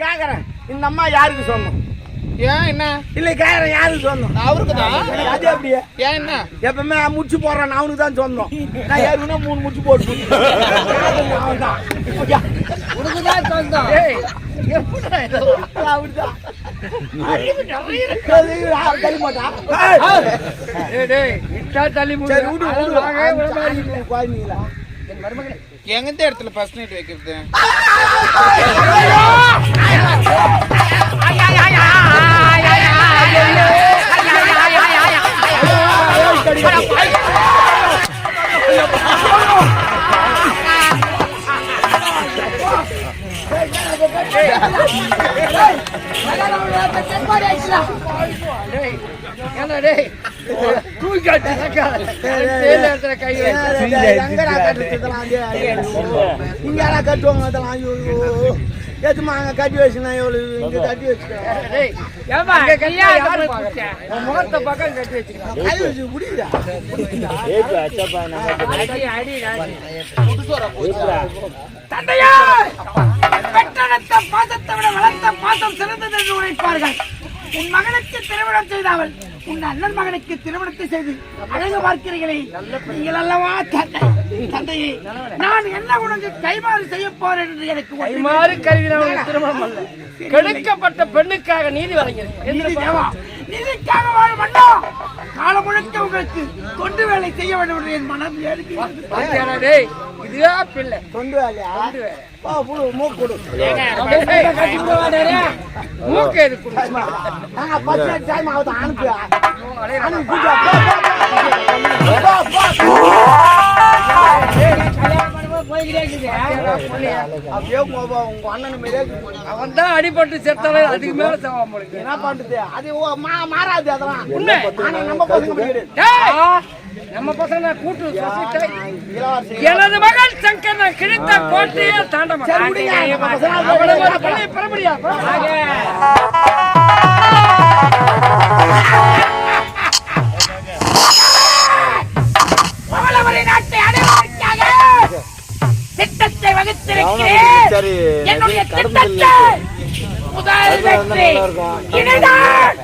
கேக்குறேன். இந்த அம்மா யாருக்கு சொந்தம்? ஏன் என்ன? இல்ல கேக்குறேன் யாருக்கு சொந்தம்? அவருக்கு தான் அது அப்படியே ஏன் என்ன? எப்பவுமே முடிச்சு போடுறேன் அவனுக்கு தான் சொந்தம். நான் ஏற்கனவே மூணு முடிச்சு போட்டு அவன் தான் சொந்தம். அறிவு நிறைய இருக்கு. தள்ளி எந்த இடத்துல ஃபர்ஸ்ட் நைட் வைக்கிறது ஏன்டா டேய்? தூக்கி கட்டுவாங்க இதெல்லாம் ஐயோ எதுமா அங்க கட்டி வச்சுனா எவ்வளவு இங்க கட்டி முகத்தை பக்கம் கட்டி வச்சுக்கலாம் கை வச்சு முடியுதா தந்தையா பெற்றெடுத்த பாசத்தை விட வளர்த்த பாசம் சிறந்தது என்று உரைப்பார்கள் உன் மகனுக்கு திருமணம் செய்தாமல் உன் அண்ணன் மகனுக்கு திருமணத்தை செய்து அழகு பார்க்கிறீர்களே நீங்கள் அல்லவா தந்தை தந்தையே நான் என்ன உனக்கு கைமாறு செய்ய போறேன் என்று எனக்கு கைமாறு கருவினவனுக்கு திருமணம் அல்ல. கெடுக்கப்பட்ட பெண்ணுக்காக நீதி தேவா. நீதிக்காக வாழ மன்னோ காலம் முழுக்க உங்களுக்கு தொண்டு வேலை செய்ய வேண்டும் என்று என் மனம் ஏறுகிறது இதுவே பிள்ளை. கொண்டு வரலையா பா புடு மூக்கு கொடு மூக்கு எது கொடு நாங்க பத்து டைம் ஆகுது அனுப்பு. அவன் தான் அடிபட்டு செத்தாலும் அதுக்கு மேல செவாம என்ன பண்றது? அது மாறாது அதெல்லாம். நம்ம நம்ம பசங்க கூட்டு எனது மகன் சங்கர் நான் கிழித்த கோட்டையே தாண்ட நாட்டை அடைவதற்காக திட்டத்தை வகுத்திருக்கிறேன். என்னுடைய திட்டத்தை முதல் வெற்றி. இதுதான்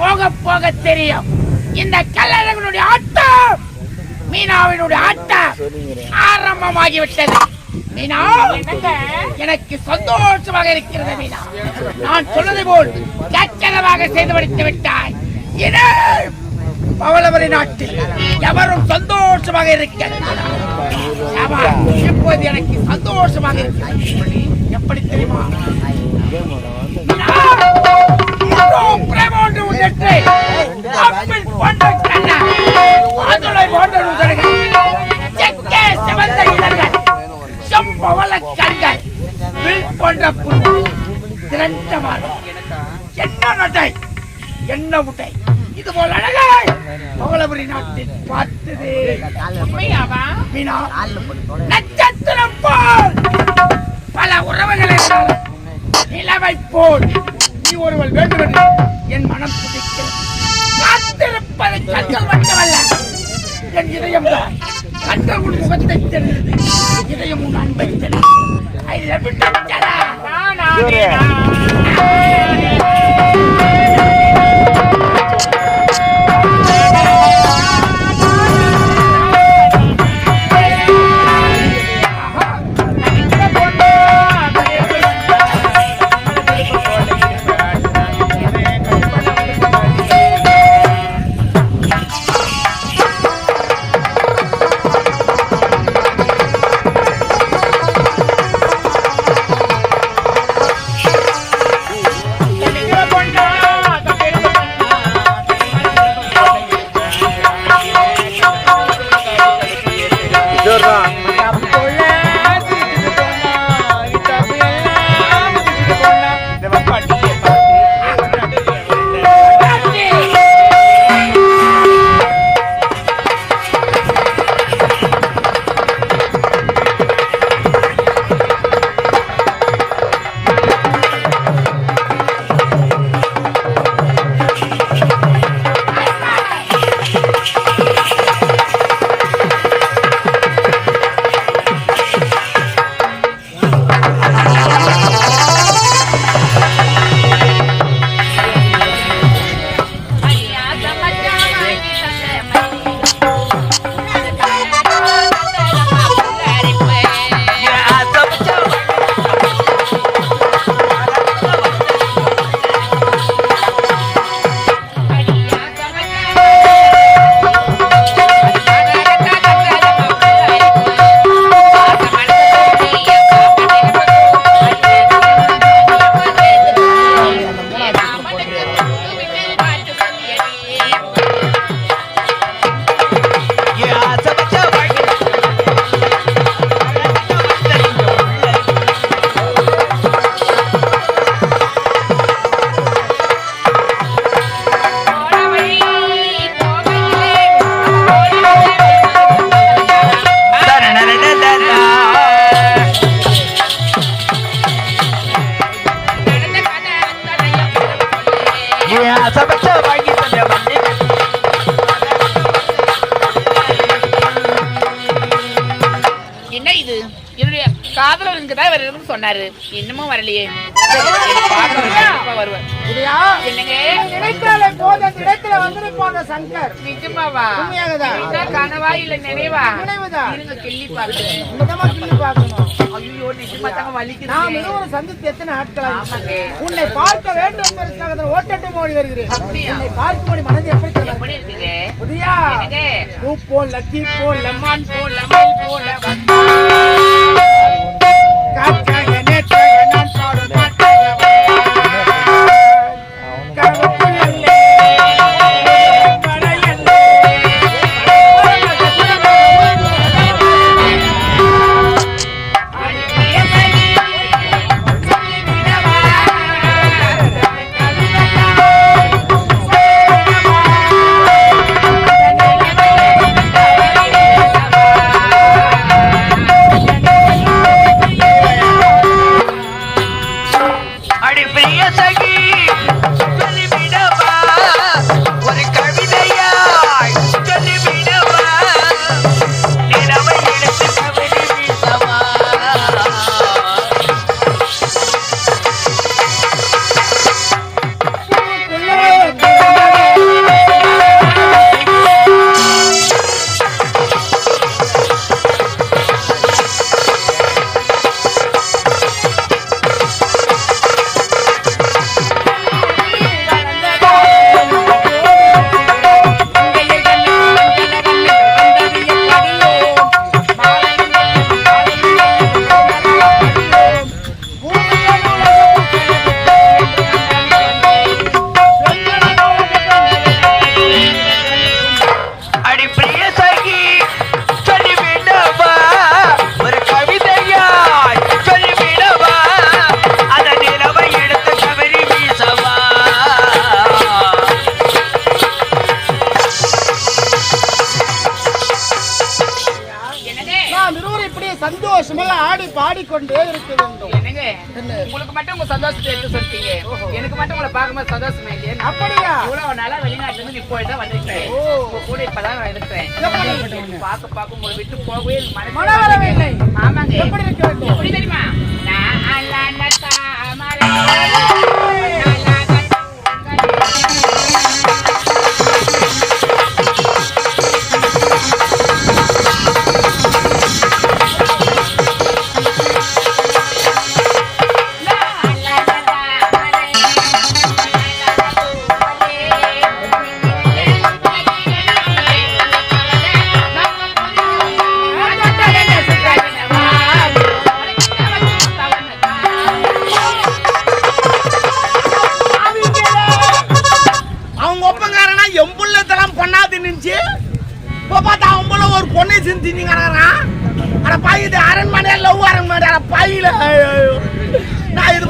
போக போக தெரியும். இந்த கல்லழகனுடைய ஆட்டம் மீனாவினுடைய ஆட்டம் ஆரம்பமாகிவிட்டது. மீனா எனக்கு சந்தோஷமாக இருக்கிறது மீனா. நான் சொன்னது போல் சச்சரவாக செய்து முடித்து விட்டாய். இனி பவளவரி நாட்டில் எவரும் சந்தோஷமாக இருக்க இப்போது எனக்கு சந்தோஷமாக இருக்கிறது. எப்படி தெரியுமா? பிரேமோன்று இதோ அப்பிள் போன்ற கண்ணன், மாதுளை போன்ற உதடுகள், செக்கே சிவந்த இதழ்கள், செம்பவள கண்கள், வில் போன்ற புருவம், திரண்ட மார்பு. என்ன நடை? என்ன முட்டை? இது போல் அழகாய் பவளபுரி நாட்டில் பார்த்தது. உண்மையாவா? மீனா நட்சத்திரம் போல். பல உறவுகளை நிலவை போல். நீ ஒருவள் வேண்டும் என்று என் மனம் துடிக்கிறது. காத்திருப்பது கண்கள் மட்டுமல்ல என் இதயம் தான். கண்கள் உன் முகத்தை தெரிந்தது. இதயம் உன் அன்பை தெரிந்தது. ஐ லவ் யூ இங்க தான் வருதுன்னு சொன்னாரு. இன்னமும் வரலையே. பார்க்கணும், வருவார். என்னங்க? நினைத்தாலே அந்த இடத்துல வந்திருப்பாங்க சங்கர். நிஜமாவா? உண்மையாகதான். கனவா இல்ல நினைவா? நினைவுதான். இருங்க கிள்ளி பாக்குறேன் நிஜமா கிள்ளி பார்க்கணும். ஐயோ நிஜமா தாங்க நாம் வலிக்குது இருவரும் சந்தித்து எத்தனை ஆட்கள் ஆமாங்க. உன்னை பார்க்க வேண்டும் என்பதற்காக தான் ஓட்டட்டும் ஓடி வருகிறேன்? உன்னை பார்க்கும்போது மனது எப்படி எப்படி இருக்குங்க? புதியா பூ போல் லக்கி போல் போல் போல சந்தோஷமாக ஆடி பாடிக்கொண்டே இருக்க வேண்டும். என்னங்க? உங்களுக்கு மட்டும் உங்க சந்தோஷத்தை எடுத்து சொல்லிட்டீங்க. எனக்கு மட்டும் உங்களை பார்க்கும்போது சந்தோஷமா இல்லையே? அப்படியா? இவ்வளவு நாளா வெளிநாட்டுல இருந்து நீ போய் தான் வந்திருக்கேன். உங்க கூட இப்பதான் நான் இருக்கிறேன். பார்க்க பார்க்க உங்களை விட்டு போகவே மனம் வரவில்லை. ஆமாங்க. எப்படி இருக்க எப்படி தெரியுமா? நான் அல்லாண்ட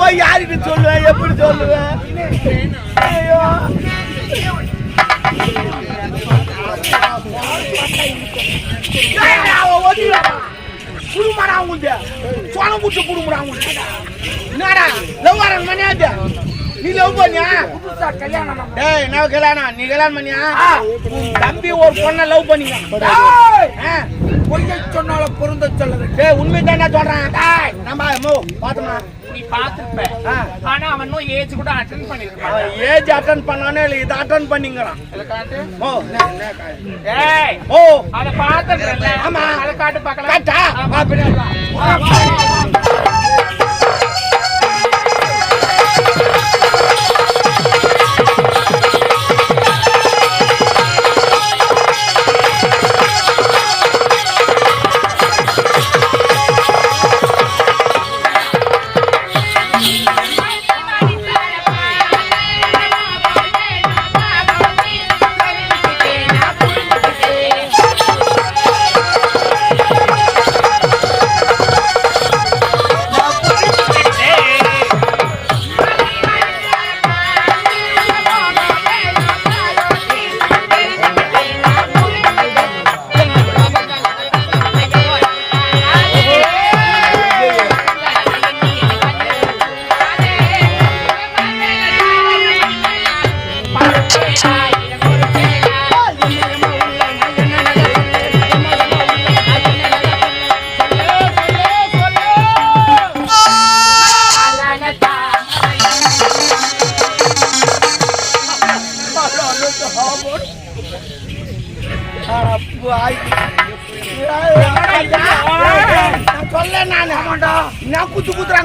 போய் யார்கிட்ட சொல்லுவேன் எப்படி சொல்லுவேன்? ஐயோ. குடும்படா அவங்களுக்கு சோளம் புட்டு குடும்படா அவங்களுக்கு என்னடா லவ் அரண்மனையா இது? நீ லவ் பண்ணியா? கல்யாணம். ஏய் என்ன கல்யாணம் நீ கல்யாணம் பண்ணியா? உன் தம்பி ஒரு பொண்ணை லவ் பண்ணிங்க ஏய், பொய்யை சொன்னாலும் பொருந்த சொல்லது ஏய் உண்மை தானே சொல்றேன். டேய் நம்ம மோ பாத்துமா. நீ. ஆனா அவன் ஏஜ் கூட அட்டென்ட் பண்ணிருக்கான் ஏஜ் அட்டன் பண்ணானே இல்லை இதை அட்டன் பண்ணிங்கிறான். ஓ ஏய் ஓ. அத பாத்துறேன்ல ஆமா. அத காட்டு பார்க்கலாம். காட்டா வா பின்னாடி வா.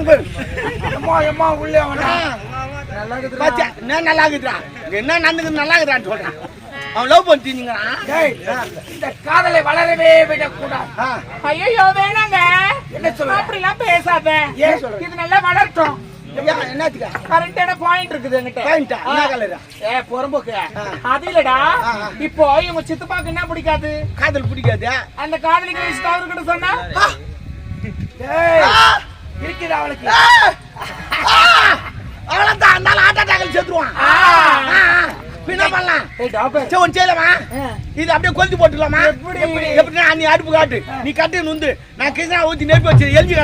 பேரு எம்மா எம்மா உள்ளே அவனா என்ன நல்லா இருக்குதுடா என்ன நடந்துக்குது நல்லா இருக்குதான்னு சொல்றான் அவன் லவ் இந்த காதலை வளரவே விடக்கூடாது. ஐயோ வேணாங்க. என்ன சொல்ற? அப்படிலாம் பேசாத. ஏன் சொல்ற? இது நல்லா வளரட்டும். என்னத்துக்கா கரெக்டான பாயிண்ட் இருக்குது என்கிட்ட. பாயிண்டா என்ன கலரா ஏ பொறும்போக்கு. அது இல்லடா. இப்போ இவங்க சித்தப்பாக்கு என்ன பிடிக்காது? காதல் பிடிக்காது? அந்த காதலிக்கு வயசு அவர்கிட்ட சொன்னா? டேய். இருக்குது அவளுக்கு அவ்வளவுதான் அந்த ஹார்ட் அட்டாக்ல செத்துருவான். பின்ன பண்ணலாம். சரி ஒன்று செய்யலாமா? இது அப்படியே கொளுத்தி போட்டுடலாமா எப்படி? எப்படின்னா நீ அடுப்பு காட்டு. நீ கட்டு நுந்து. நான் கிருஷ்ணா ஊத்தி நெருப்பி வச்சு எழுதி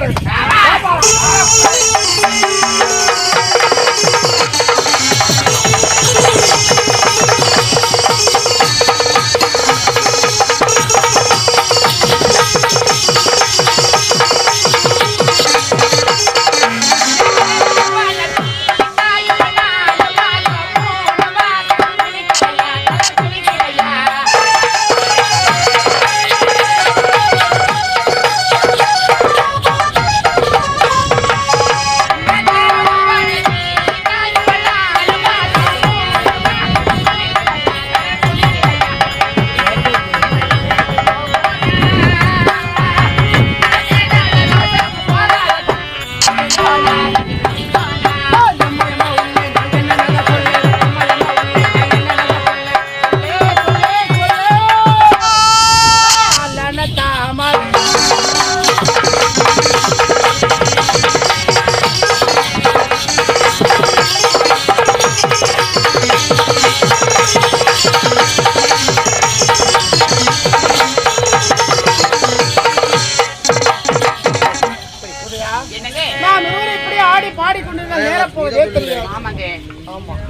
என்னங்க நான் நூறு இப்படி ஆடி பாடி கொண்டு நேர போதே தெரியும் ஆமாங்க.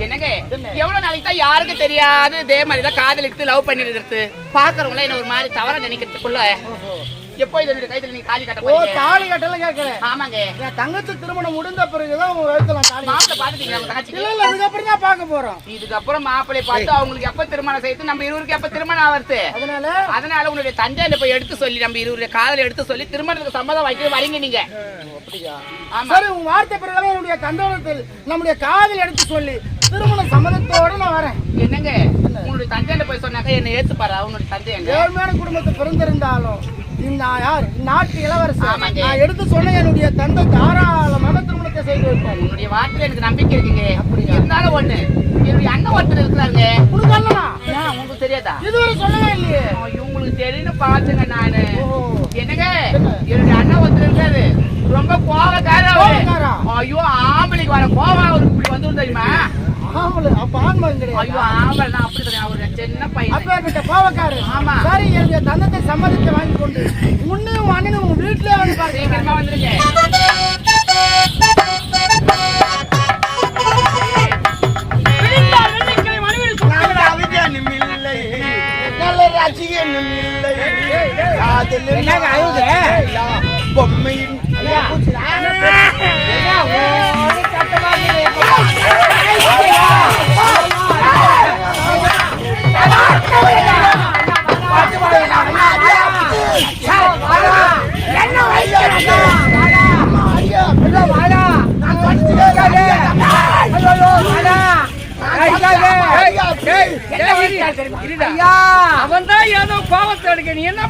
என்னங்க? எவ்வளவு நாளைக்கு தான் யாருக்கு தெரியாது இதே மாதிரி தான் காதலித்து லவ் பண்ணிருக்கிறது பாக்குறவங்கள என்ன ஒரு மாதிரி தவறா நினைக்கிறதுக்குள்ள எப்போ இதனுடைய கைத்துல நீங்க தாலி கட்ட ஓ போறீங்க? தாலி கட்டல கேட்கறேன் ஆமாங்க. என் தங்கச்சி திருமணம் முடிந்த பிறகுதான் உங்க எழுத்தலாம் தாலி மாப்பிள்ளை பாத்துட்டீங்களா உங்க இல்ல இல்ல தான் போறோம். இதுக்கப்புறம் மாப்பிள்ளை பார்த்து அவங்களுக்கு எப்ப திருமணம் செய்து நம்ம இருவருக்கு எப்ப திருமணம் ஆவறது? அதனால? அதனால உங்களுடைய தந்தையில போய் எடுத்து சொல்லி நம்ம இருவருடைய காதல எடுத்து சொல்லி திருமணத்துக்கு சம்மதம் வைக்க வரீங்க நீங்க. ஆமா. சரி உன் வார்த்தை பிறகு என்னுடைய கந்தோரத்தில் நம்முடைய காதல் எடுத்து சொல்லி திருமண சம்மதத்தோட நான் வரேன். என்னங்க? உங்களுடைய தந்தையில போய் சொன்னாக்க என்ன ஏத்துப்பாரா? உன்னுடைய தந்தை ஏழ்மையான குடும்பத்தை பிறந்திருந்தாலும் இந்த யார்? நாட்டு இளவரசர். நான் எடுத்து சொன்ன என்னுடைய தந்தை தாராளமாக திருமணத்தை செய்து வைப்பார். உன்னுடைய வார்த்தையில எனக்கு நம்பிக்கை இருக்குங்க. இருந்தாலும் ஒண்ணு. என்னுடைய அண்ணன் ஒருத்தர் இருக்கிறாருங்க. அல்லவா ஏன்? உங்களுக்கு தெரியாதா? இதுவரை சொல்லவே இல்லையே. ஐயோ, உங்களுக்கு தெரியும் பாத்துங்க நானு. என்னங்க? என்னுடைய அண்ணன் ஒருத்தர் இருக்காரு. ரொம்ப கோவக்காரா? ஐயோ ஆம்பளைக்கு வர அவருக்கு இப்படி வந்து தெரியுமா? ஆமால அப்ப ஆண்மகன் கிடையாது. ஐயோ ஆம்பளை அப்படி தெரியும் அவரு சின்ன பையன். அப்பேற்பட்ட பாவக்காரு ஆமா. சரி என்னுடைய தந்தத்தை சம்மதத்தை வாங்கி கொண்டு உன்னையும் உன் அண்ணனும் உன் வீட்டுல வந்து பாருங்க. அவன் தான் ஏதோ கோபத்தை எடுக்க நீ என்ன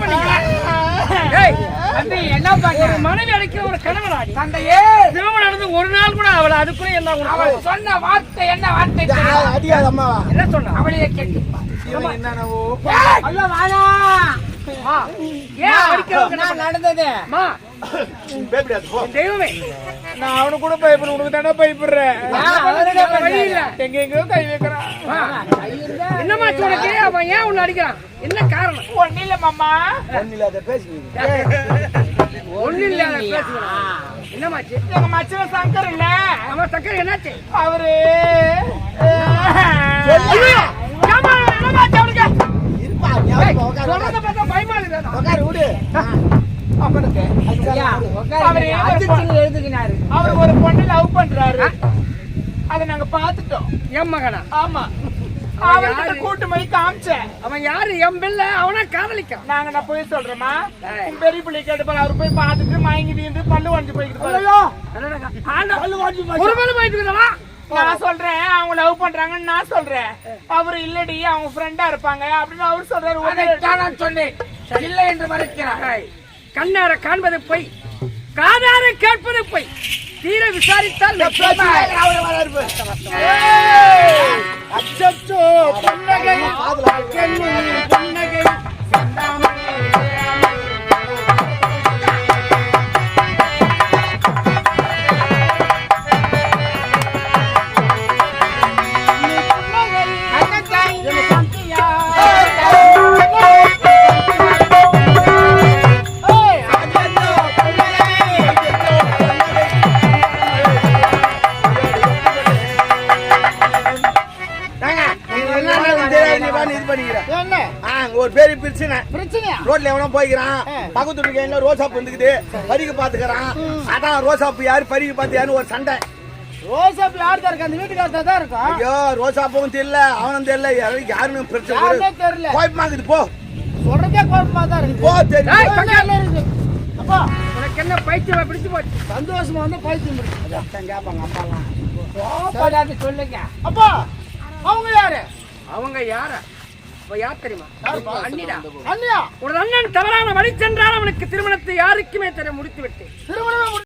பண்ணிக்க என்ன பண்ண? மனைவி அடிக்கிற ஒரு கணவனாடி. தந்தையே! திருமணம் நடந்து ஒரு நாள் கூட அவளை அதுக்குள்ள என்ன அவள்? சொன்ன வார்த்தை என்ன வார்த்தை? அடியாத அம்மாவா என்ன சொன்னா? அவளையே கேட்டு. அல்ல வாடா. ஏன் அடிக்கிறவங்க நான் நடந்தது. அம்மா தெய்வமே நான் அவனு கூட பயப்படுறேன் உனக்கு தானே பயப்படுறேன். எங்க எங்கேயோ கை வைக்கிறான். என்னமா உனக்கு? அவன் ஏன் உன்னை அடிக்கிறான்? என்ன காரணம்? ஒண்ணு இல்ல மாமா. ஒண்ணு இல்ல என்னமாச்சு எங்க மச்சன சங்கர் இல்ல. அவன் சக்கரை என்னாச்சு? அவரு என்னமாச்சு அவனுக்கு? சொல்றத பார்த்தா பயமா இருக்குதா? உட்காரு விடு. அவரு அவர் ஒரு பொண்ணு லவ் பண்றாரு. அதை நாங்க பாத்துட்டோம் என் மகனா ஆமா. அவர்கிட்ட கூட்டு போய் காமிச்சேன். அவன் யாரு? என் பிள்ளை. அவனா காதலிக்கான் நாங்க நான் போய் சொல்றேமா பெரிய பிள்ளை கேட்டு அவர் போய் பார்த்துட்டு மயங்கி பல்லு உடஞ்சு போய்கிட்டு நான் சொல்றேன். அவங்க லவ் பண்றாங்கன்னு நான் சொல்றேன். அவரு இல்லடி அவங்க ஃப்ரெண்டா இருப்பாங்க அப்படின்னு அவர் சொல்றாரு. சொன்னேன். இல்லை என்று மறைக்கிறாய் கண்ணார காண்பது பொய் காதார கேட்பது பொய். தீர விசாரித்தால் அச்சோ அச்சச்சோ புன்னகை. போய்க்கிறான் பக்கத்து வீட்டுக்கு ரோசாப்பு வந்துக்குது. பறிக்க பாத்துக்கிறான். அதான் ரோசாப்பு யாரு? பறிக்க பாத்து யாரு ஒரு சண்டை. ரோசாப்ல யார் தான் இருக்கு? அந்த வீட்டுக்காரத்தா தான் இருக்கும் ஐயோ ரோசாப்பும் தெரியல அவனும் தெரியல. யாரு- யாருன்னு பிரச்சனை தெரியல. குழப்பமாக்குது போ. சொல்றதே குழப்பமா தான் இருக்குது போ தெரியும் அப்பா. உனக்கு என்ன பைத்தியமா பிடிச்சு போச்சு? சந்தோஷமா வந்து பைத்தியம் அதான் கேட்பாங்க அப்பாலாம். சொல்லுங்க. அப்பா அவங்க யாரு? அவங்க யார? யார் தெரியுமா? அண்ணிடா. அண்ணியா? ஒரு அண்ணன் தவறான வழி சென்றால் அவனுக்கு திருமணத்தை யாருக்குமே தெரிய முடித்து விட்டேன் திருமணமே